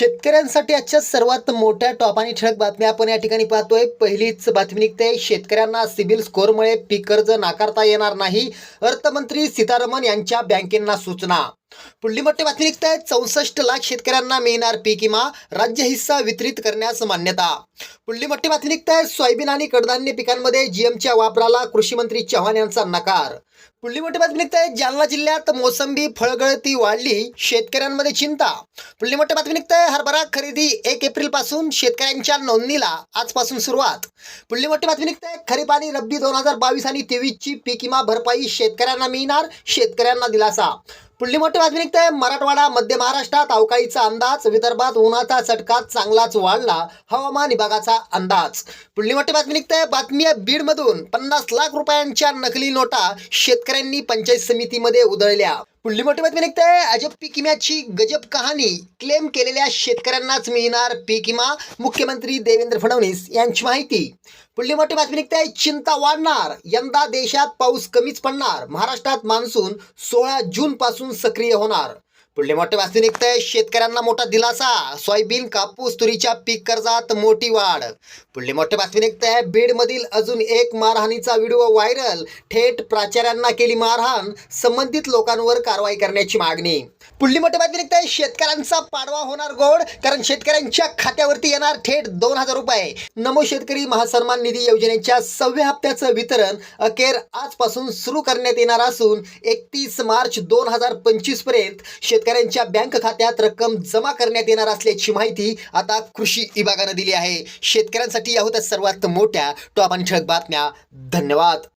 शेतकऱ्यांसाठी आजच्या सर्वात मोठ्या टॉप आणि ठळक बातम्या आपण या ठिकाणी पाहतोय. पहिलीच बातमी निघते. शेतकऱ्यांना सिबिल स्कोअरमुळे पीक कर्ज नाकारता येणार नाही अर्थमंत्री सीतारामन यांच्या बँकेंना सूचना. पुढली मोठी बातमी निघते. चौसष्ट लाख शेतकऱ्यांना मिळणार पीक विमा राज्य हिस्सा वितरित करण्यास मान्यता. पुढली मोठी बातमी निघताय सोयाबीन आणि कडधान्य पिकांमध्ये जीएमच्या वापराला कृषी मंत्री चव्हाण यांचा नकार. पुढली मोठी बातमी निघताय जालना जिल्ह्यात मोसंबी फळगळती वाढली शेतकऱ्यांमध्ये चिंता. पुढली मोठी बातमी निघताय हरभरा खरेदी एक एप्रिलपासून शेतकऱ्यांच्या नोंदणीला आजपासून सुरुवात. पुढली मोठी बातमी निघते. खरीप आणि रब्बी दोन हजार बावीस आणि तेवीस ची पीक विमा भरपाई शेतकऱ्यांना मिळणार शेतकऱ्यांना दिलासा. पुढली मोठी बातमी निघते. मराठवाडा मध्य महाराष्ट्रात अवकाळीचा अंदाज विदर्भात उन्हाचा चटका चांगलाच वाढला. हवामान विभाग विभागाचा अंदाज. पुढली मोठी बातमी निघते बातमी आहे बीडमधून. पन्नास लाख रुपयांच्या नकली नोटा शेतकऱ्यांनी पंचायत समितीमध्ये उधळल्या. पुढली मोठी बातमी निघते अजब पीक विम्याची गजब कहाणी. क्लेम केलेल्या शेतकऱ्यांनाच मिळणार पीक विमा मुख्यमंत्री देवेंद्र फडणवीस यांची माहिती. पुढली मोठी बातमी निघते चिंता वाढणार. यंदा देशात पाऊस कमीच पडणार. महाराष्ट्रात मान्सून सोळा जून पासून सक्रिय होणार. पुढले मोठे बातमी निघते शेतकऱ्यांना मोठा दिलासा. सोयाबीन कापूस तुरीच्या पीक कर्जात मोठी वाढ. पुढले मोठे बातमी निघते बीडमधील अजून एक मारहाणीचा व्हिडिओ व्हायरल. थेट प्राचार्यांना केली मारहाण. संबंधित लोकांवर कारवाई करण्याची मागणी. पुढली मोठी बातमी निघते शेतकऱ्यांचा पाडवा होणार गोड कारण शेतकऱ्यांच्या खात्यावरती येणार थेट दोन हजार रुपये. नमो शेतकरी महासन्मान निधी योजनेच्या सहाव्या हप्त्याचं वितरण अखेर आजपासून सुरू करण्यात येणार असून एकतीस मार्च दोन हजार पंचवीसपर्यंत शेतकऱ्यांच्या बँक खात्यात रक्कम जमा करण्यात येणार असल्याची माहिती आता कृषी विभागानं दिली आहे. शेतकऱ्यांसाठी या होत्या सर्वात मोठ्या टॉप आणि ठळक बातम्या. धन्यवाद.